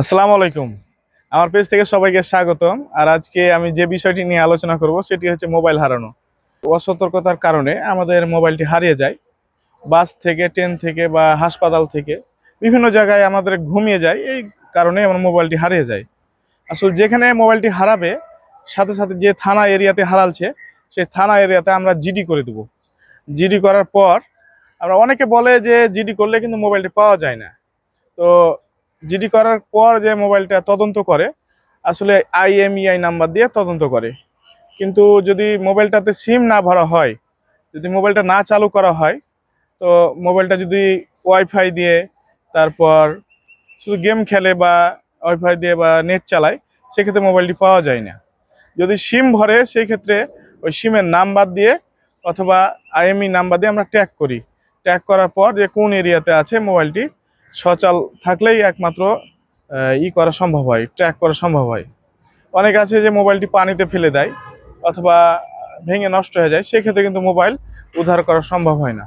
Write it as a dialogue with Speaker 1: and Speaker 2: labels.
Speaker 1: আসসালামু আলাইকুম। আমার পেজ থেকে সবাইকে স্বাগতম। আর আজকে আমি যে বিষয়টি নিয়ে আলোচনা করব, সেটি হচ্ছে মোবাইল হারানো। অসতর্কতার কারণে আমাদের মোবাইলটি হারিয়ে যায়। বাস থেকে, ট্রেন থেকে বা হাসপাতাল থেকে বিভিন্ন জায়গায় আমাদের ঘুমিয়ে যায়। এই কারণে আমার মোবাইলটি হারিয়ে যায়। আসলে যেখানে মোবাইলটি হারাবে, সাথে সাথে যে থানা এরিয়াতে হারালছে, সেই থানা এরিয়াতে আমরা জিডি করে দেবো। জিডি করার পর আমরা অনেকে বলে যে জিডি করলে কিন্তু মোবাইলটি পাওয়া যায় না। তো জিডি করার পর যে মোবাইলটা তদন্ত করে, আসলে আইএমইআই নাম্বার দিয়ে তদন্ত করে। কিন্তু যদি মোবাইলটাতে সিম না ভরা হয়, যদি মোবাইলটা না চালু করা হয়, তো মোবাইলটা যদি ওয়াইফাই দিয়ে তারপর শুধু গেম খেলে বা ওয়াইফাই দিয়ে বা নেট চালায়, সেক্ষেত্রে মোবাইলটি পাওয়া যায় না। যদি সিম ভরে সেই ক্ষেত্রে ওই সিমের নাম্বার দিয়ে অথবা আইএমই নাম্বার দিয়ে আমরা ট্যাগ করি। ট্যাগ করার পর যে কোন এরিয়াতে আছে মোবাইলটি সচল থাকলেই একমাত্র ই করা সম্ভব হয় ট্র্যাক করা সম্ভব হয়। অনেক আছে যে মোবাইলটি পানিতে ফেলে দেয় অথবা ভেঙে নষ্ট হয়ে যায়, সেক্ষেত্রে কিন্তু মোবাইল উদ্ধার করা সম্ভব হয় না।